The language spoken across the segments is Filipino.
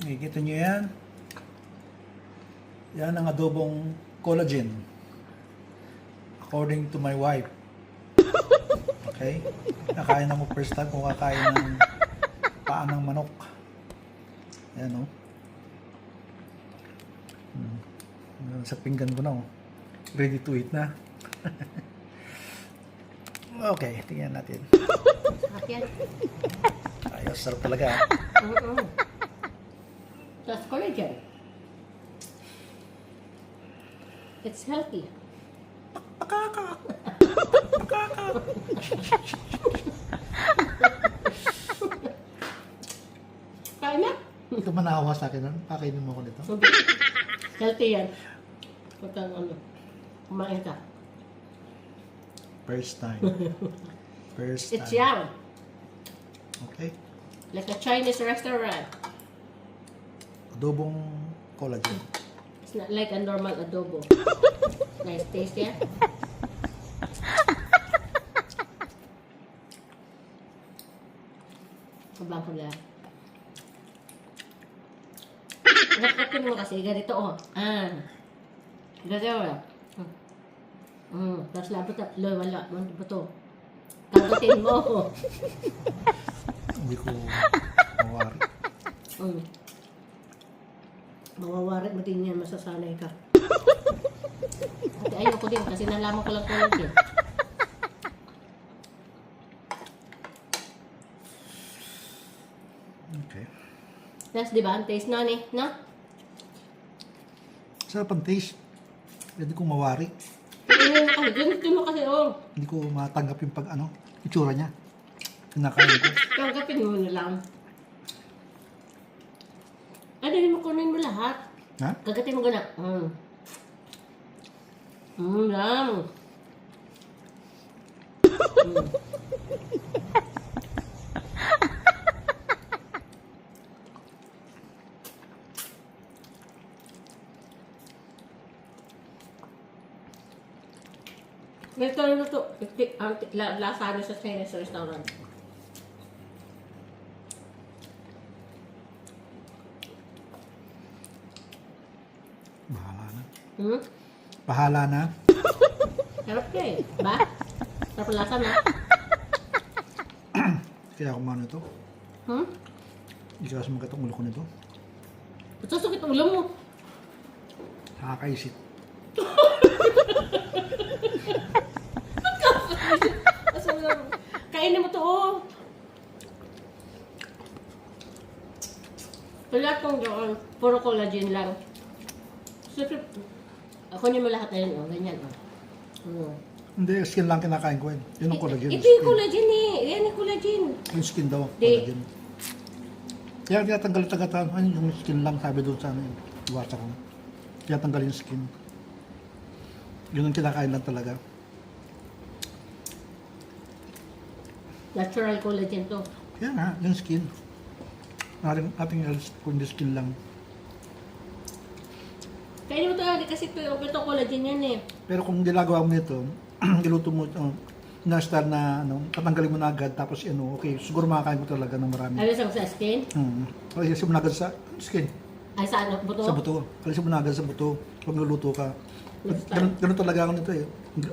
Nakikita nyo yan? Yan ang adobong collagen. According to my wife. Okay? Kakain na mo first time kung kakain ng paa ng manok. Yan o. Hmm. Sa pinggan ko na oh. Ready to eat na. okay, tingnan natin. Ayos, sarap talaga. ah. That's collagen. It's healthy. Kain na. Ito manahawa sa akin. Pakainin mo ako nito. Healthy yan. Huwag kang ano, kumain ka. First time. First It's time. young. Okay. Like a Chinese restaurant. Adobong collagen. It's not like a normal adobo. nice taste, yeah? Kabang ko lang. Nakakin mo kasi, ganito oh. Ah. Ganito oh. Mm, tapos labot na, lo, wala, ano ba to? Kagatin mo. Hindi ko mawari. Mm. Mawawari mo din yan, masasanay ka. At ayoko din, kasi nalaman ko lang ko lang din. Okay. Tapos di ba, ang taste na ni, na? Sarap ang taste. Hindi ko mawari. Tingnan kasi, ganito mo kasi, oh. Hindi ko matanggap yung pag ano, itsura niya. Kinakain ko. Tanggapin mo na lang. Ano yun mo kunin mo lahat? Ha? Kagatin mo gana. Mm. Mm, lang. Mm. Ganito na to. Lasa ano sa Chinese restaurant. Bahala na. Hmm? Bahala na. Sarap ka eh. Ba? Sarap ang lasa na. Kaya kumano ito. Hmm? Hindi kasi magkat ang ulo ko nito. Ba't sasakit ang ulo mo? Nakakaisip. Kainin mo to oh. Wala tong doon. Puro collagen lang. Siyempre, ako niyo mo lahat na yun, oh. Ganyan, oh. Hmm. Hindi, skin lang kinakain ko yun. Yun ang collagen. Ito yung Skin. collagen eh. Yan yung collagen. Yung skin daw, Di. collagen. Kaya tinatanggal tagatan, ano yung skin lang sabi doon sa ano, iwasa ko. Tinatanggal yung skin. Yun ang kinakain lang talaga. Natural collagen to. Kaya nga, yung skin. Natin, ating kundi skin lang. Kainin mo to, Ari, kasi ito, ito collagen yan eh. Pero kung ginagawa mo nito, niluto mo, uh, na-style na, ano, tatanggalin mo na agad, tapos ano, okay, siguro makakain mo talaga ng marami. Alisan mo sa skin? Hmm. Alisin mo na agad sa skin, Ay, sa ano? Buto? sa buto. Alisin mo na agad sa buto, kung luluto ka. Ganun, ganun talaga ako nito eh.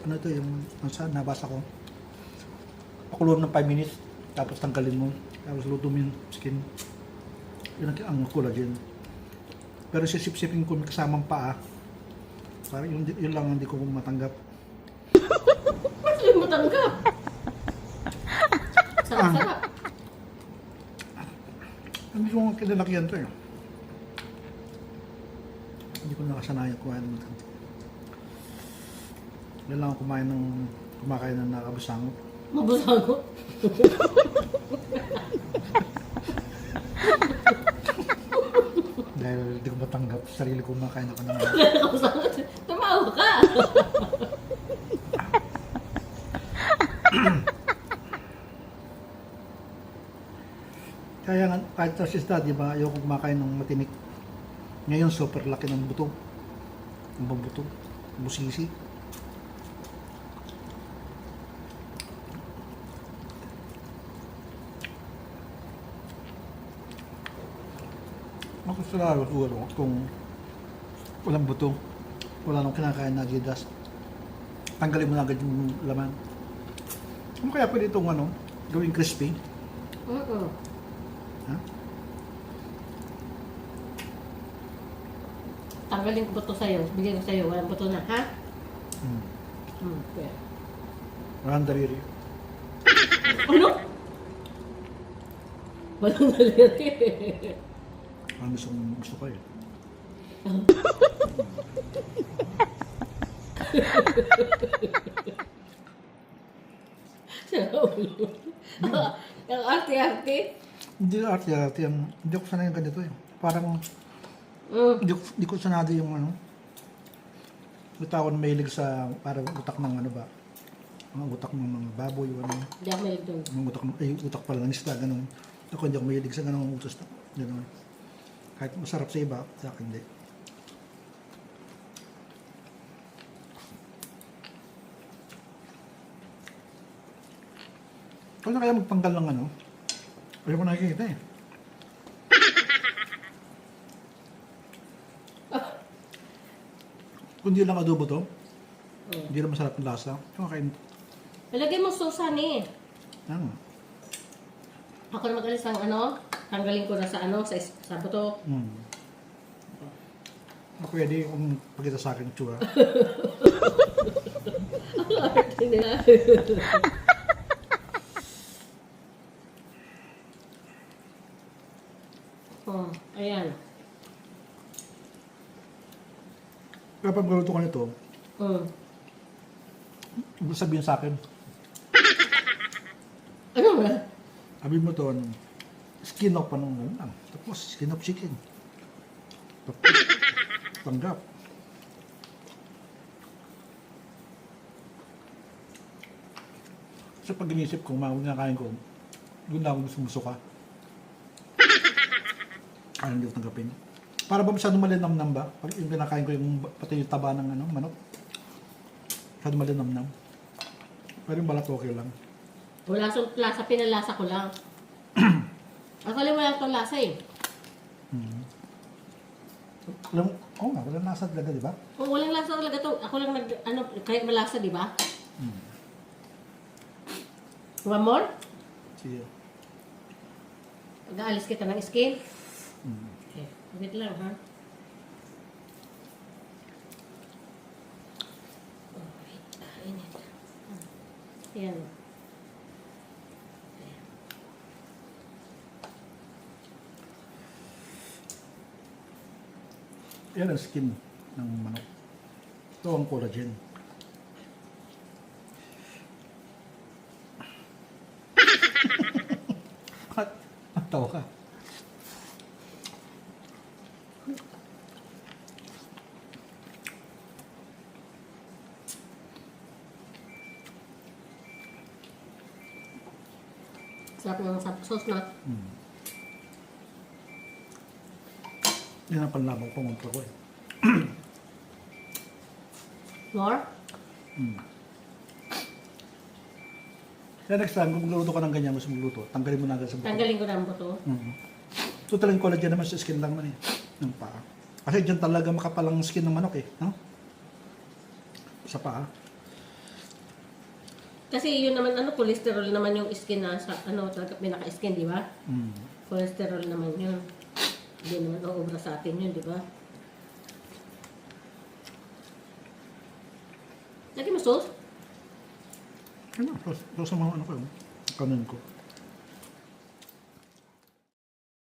Ano ito, yung, ano sa, nabasa ko. Pakulong ng 5 minutes, tapos tanggalin mo, tapos luto mo yung skin. Yun ang, ang collagen. Pero sisip-sipin ko kasamang paa. Parang yun, yun lang hindi ko matanggap. Ba't yung matanggap? Sarap-sarap. Ang gusto kong kinalakihan to eh. Hindi ko nakasanayan kumain ng ganito. Yan lang ako kumain ng kumakain ng nakabusangot. Mabusago. Dahil hindi ko matanggap sa sarili ko kumakain ako ng. Tumawa ka. Kaya nga, kahit sa sista, di ba, ayoko kumakain ng matinik. Ngayon, super laki ng buto. Ang buto. Busisi. Ako sa siguro kung walang buto, wala nang kinakain na gidas, tanggalin mo na agad yung laman. Ano kaya pwede itong ano, gawing crispy? Mm-mm. Ha? Tanggalin ko buto sa'yo. Bigyan ko sa'yo. Walang buto na, ha? Hmm. Hmm. Okay. Walang dariri. Ano? Walang daliri. Ang gusto, gusto ko eh. Sa ulo. Ang arte-arte. Hindi na arte-arte. Hindi ko sanay yung ganito eh. Parang Mm. hindi ko, sanado yung ano. Na mahilig sa parang utak ng ano ba? Mga utak ng mga baboy, ano. Hindi ako malig doon. Mga utak, ay, utak pala ng isda, ganun. Ako hindi ako mahilig sa ganung utos. Ganun. Kahit masarap sa iba, sa akin hindi. Kung na kaya magpanggal ng ano, ayaw ko nakikita eh. Kung di lang adobo to, Mm. hindi lang masarap ng lasa. Kung Ilagay mo susan eh. ano, Ako na magalis ang ano, tanggalin ko na sa ano, sa, sa buto. Hmm. Ako pwede kung pakita sa akin yung tsura. Oh, ayan. Kapag galuto ko nito, Mm. huwag sabihin sa akin, Ano ba? sabi mo to, ano, skin off pa nung lang. Tapos, skin off chicken. Tapos, tanggap. Sa pag inisip ko, mga kinakain ko, doon lang ako sumusuka. Ayaw hindi tanggapin. Para ba masyado malinamnam ba? Pag yung kinakain ko yung pati yung taba ng ano, manok. Masyado malinamnam. Pero yung balat okay lang. Wala sa lasa, pinalasa ko lang. Actually, wala itong lasa eh. Alam, oo nga, wala nasa talaga, di ba? Oh, walang lasa talaga to. Ako lang nag, ano, kahit malasa, di ba? One more? Sige. Mag-aalis kita ng skin. Mm. Okay. Wait lang, ha? Oh. Ah, init. Ah. Yan. Yan ang skin ng manok. Ito ang collagen. At, ang tawa ka. Sarap ng sauce na. Mm. Yan ang panlabang pumunta ko eh. More? Mm. Kaya next time, kung magluto ka ng ganyan, mas magluto, tanggalin mo na agad sa buto. Tanggalin ko na ang buto. Mm. So talagang collagen naman sa skin lang man eh. Ng paa. Kasi dyan talaga makapal ang skin ng manok eh. No? Sa paa. Kasi yun naman, ano, cholesterol naman yung skin na sa, ano, talaga pinaka-skin, di ba? Mm. Cholesterol naman yun. Hindi naman uubra sa atin yun, di ba? Lagi mo sauce? Ano? So, so sa mga ano ko yun. Kanon ko.